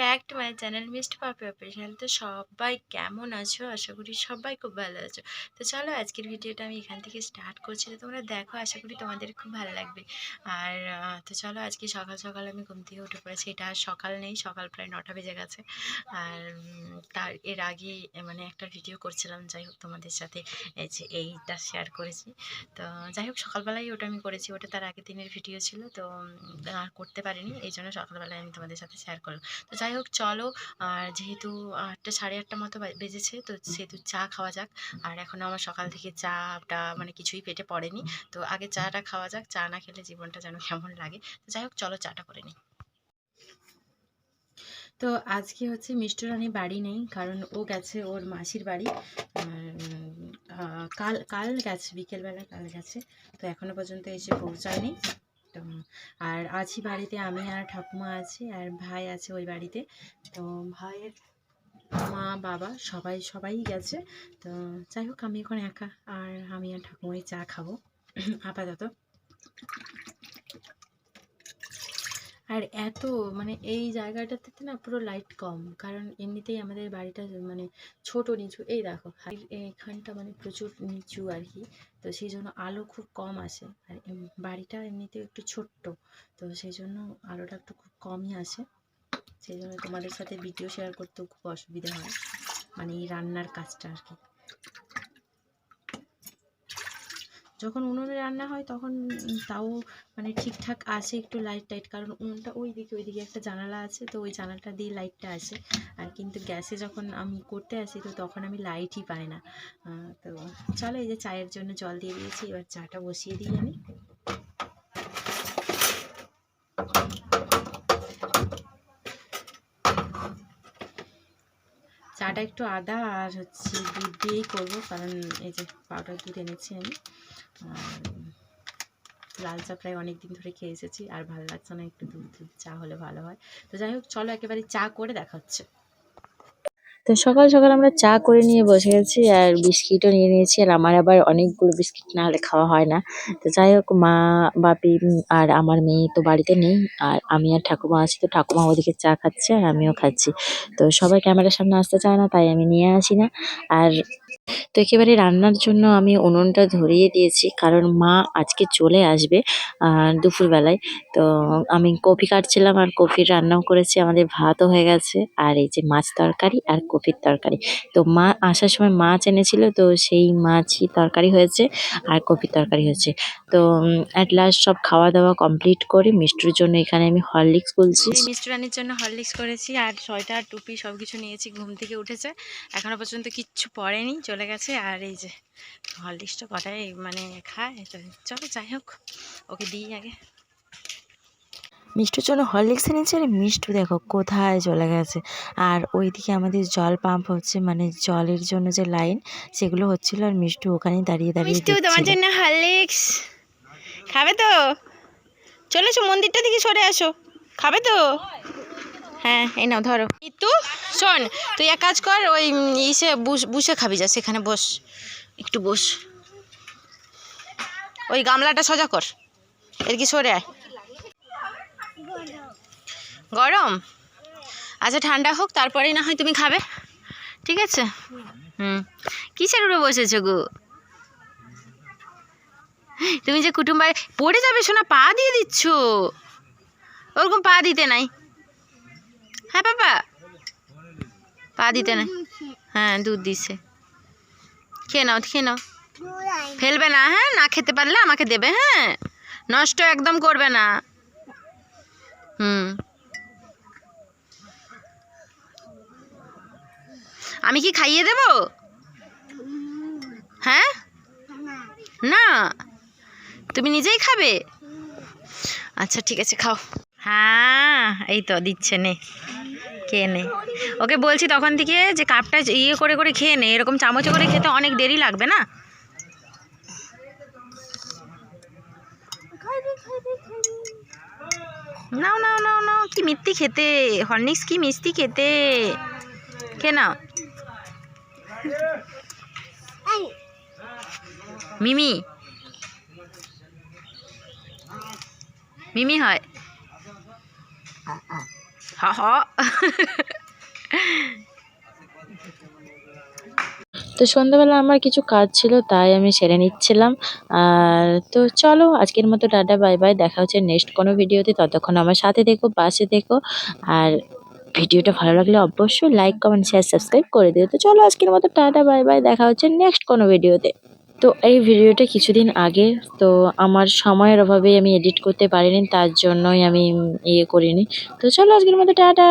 Back to my channel মিস্ট পাপি official তো সবাই কেমন আছো? আশা করি সবাই খুব ভালো আছো। তো চলো আজকের ভিডিওটা আমি এখান থেকে স্টার্ট করছি। তো তোমরা দেখো, আশা করি তোমাদের খুব ভালো লাগবে। আর তো চলো আজকে সকাল সকাল আমি ঘুম থেকে উঠে পড়েছি। এটা সকাল নেই, সকাল প্রায় নটা বেজে গেছে। আর তার, এর আগে মানে একটা ভিডিও করছিলাম। যাই হোক, তোমাদের সাথে যে, এইটা শেয়ার করেছি। তো যাই হোক, সকালবেলায় ওটা আমি করেছি। ওটা তার আগের দিনের ভিডিও ছিল। তো আর করতে পারিনি। এই জন্য সকালবেলায় আমি তোমাদের সাথে শেয়ার করলাম। তো যাই হোক, চলো। আর যেহেতু আটটা, সাড়ে আটটা মতো বেজেছে, তো সেহেতু চা খাওয়া যাক। আর এখনও আমার সকাল থেকে চাটা মানে কিছুই পেটে পড়েনি। তো আগে চাটা খাওয়া যাক, চা না খেলে জীবনটা যেন কেমন লাগে। তো যাই হোক, চলো চাটা করে নিই। তো আজকে হচ্ছে মিষ্টু রানী বাড়ি নেই, কারণ ও গেছে ওর মাসির বাড়ি। কাল কাল গেছে, বিকেলবেলা কাল গেছে। তো এখনও পর্যন্ত এসে পৌঁছায়নি। আর আছি বাড়িতে, আমি আর ঠাকুমা আছি, আর ভাই আছে ওই বাড়িতে। তো ভাইয়ের মা, বাবা সবাই সবাই গেছে। তো যাই হোক, আমি এখন একা, আর আমি আর ঠাকুমাই চা খাব। আপাতত আর এত মানে এই জায়গাটাতে না পুরো লাইট কম। কারণ এমনিতেই আমাদের বাড়িটা মানে ছোট নিচু। এই দেখো এখানটা মানে প্রচুর নিচু আর কি। তো সেই জন্য আলো খুব কম আসে। আর বাড়িটা এমনিতেও একটু ছোট্ট। তো সেই জন্য আলোটা একটু খুব কমই আসে। সেই জন্য তোমাদের সাথে ভিডিও শেয়ার করতেও খুব অসুবিধা হয়। মানে এই রান্নার কাজটা আর কি। যখন উনুনে রান্না হয় তখন তাও মানে ঠিকঠাক আসে একটু লাইট টাইট কারণ উনুনটা ওই দিকে ওই দিকে একটা জানালা আছে, তো ওই জানালাটা দিয়ে লাইটটা আসে। আর কিন্তু গ্যাসে যখন আমি করতে আসি, তো তখন আমি লাইটই পাই না। তো চলো এই যে চায়ের জন্য জল দিয়ে দিয়েছি, এবার চাটা বসিয়ে দিই আমি। চাটা একটু আদা আর হচ্ছে দুধ দিয়েই করব, কারণ এই যে পাউডার দুধ এনেছি আমি। লাল চা প্রায় অনেক দিন ধরে খেয়ে এসেছি, আর ভালো লাগছে না একটু দুধ দুধ চা হলে ভালো হয়। তো যাই হোক, চলো একেবারে চা করে দেখা হচ্ছে। তো সকাল সকাল আমরা চা করে নিয়ে বসে গেছি আর বিস্কিটও নিয়ে নিয়েছি। আর আমার আবার অনেকগুলো বিস্কিট না হলে খাওয়া হয় না। তো যাই হোক, মা, বাপি আর আমার মেয়ে তো বাড়িতে নেই। আর আমি আর ঠাকুমা আছি, তো ঠাকুমা ওদিকে চা খাচ্ছে আর আমিও খাচ্ছি। তো সবাই ক্যামেরার সামনে আসতে চায় না, তাই আমি নিয়ে আসি না। আর তো একেবারে রান্নার জন্য আমি উনুনটা ধরিয়ে দিয়েছি, কারণ মা আজকে চলে আসবে দুপুরবেলায়। তো আমি কফি কাটছিলাম আর কফির রান্নাও করেছি, আমাদের ভাতও হয়ে গেছে, আর এই যে মাছ তরকারি আর কফির তরকারি। তো মা আসার সময় মাছ এনেছিল, তো সেই মাছই তরকারি হয়েছে আর কফির তরকারি হয়েছে। তো অ্যাট লাস্ট সব খাওয়া দাওয়া কমপ্লিট করে মিষ্টুর জন্য এখানে আমি হরলিক্স বলছি। মিষ্টি রানীর জন্য হরলিক্স করেছি, আর সোয়েটার টুপি সব কিছু নিয়েছি, ঘুম থেকে উঠেছে। এখনও পর্যন্ত কিচ্ছু পড়েনি চলে গেছে আর এই যে হরলিক্সটা কটাই মানে খায় তো চলো যাই হোক ওকে দিই আগে। মিষ্টুর জন্য হরলিক্স এনেছে আর মিষ্টু দেখো কোথায় চলে গেছে। আর ওইদিকে আমাদের জল পাম্প হচ্ছে মানে জলের জন্য যে লাইন সেগুলো হচ্ছিল আর মিষ্টু ওখানেই দাঁড়িয়ে দাঁড়িয়ে মিষ্টু তোমার। জন্য হরলিক্স। খাবে তো? চলে এসো মন্দিরটা দিকে সরে আসো। খাবে তো? হ্যাঁ এই নাও ধরো। ইতু শোন, তুই এক কাজ কর, ওই ইসে বুস- খাবি যা, সেখানে বস, একটু বস। ওই গামলাটা সোজা কর, এর কি সরে আয়। গরম? আচ্ছা ঠান্ডা হোক, তারপরেই না হয় তুমি খাবে, ঠিক আছে? হুম। কিসের উপরে বসেছো গো? তুমি যে কুটুম পড়ে যাবে শোনা পা দিয়ে দিচ্ছ। ওরকম পা দিতে নাই। হ্যাঁ বাবা পা দিতে নাই হ্যাঁ দুধ দিছে। খেয়ে নাও খেয়ে নাও। ফেলবে না হ্যাঁ না খেতে পারলে আমাকে দেবে হ্যাঁ। নষ্ট একদম করবে না। হুম। আমি কি খাইয়ে দেব? হ্যাঁ? না। তুমি নিজেই খাবে? আচ্ছা ঠিক আছে, খাও। হ্যাঁ এই তো, দিচ্ছে নে। খেয়ে নে। ওকে বলছি তখন থেকে যে কাপটা ইয়ে করে করে খেয়ে নে, এরকম চামচে করে খেতে অনেক দেরি লাগবে না? নাও নাও নাও নাও, কি মিষ্টি খেতে হরনিক্স কি মিষ্টি খেতে? খেয়ে নাও। মিমি। মিমি হয়। তো সন্ধ্যাবেলা আমার কিছু কাজ ছিল, তাই আমি সেরে নিচ্ছিলাম। আর তো চলো, আজকের মতো টাটা, বাই বাই। দেখা হচ্ছে নেক্সট কোনো ভিডিওতে। ততক্ষণ আমার সাথে দেখো পাশে দেখো আর ভিডিওটা ভালো লাগলে অবশ্যই লাইক কমেন্ট শেয়ার সাবস্ক্রাইব করে দিও। তো চলো, আজকের মতো টাটা, বাই বাই। দেখা হচ্ছে নেক্সট কোনো ভিডিওতে। তো এই ভিডিওটা কিছুদিন আগে, তো আমার সময়ের অভাবে আমি এডিট করতে পারিনি, তার জন্যই আমি ইয়ে করিনি। তো চলো আজকের মতো, টাটা!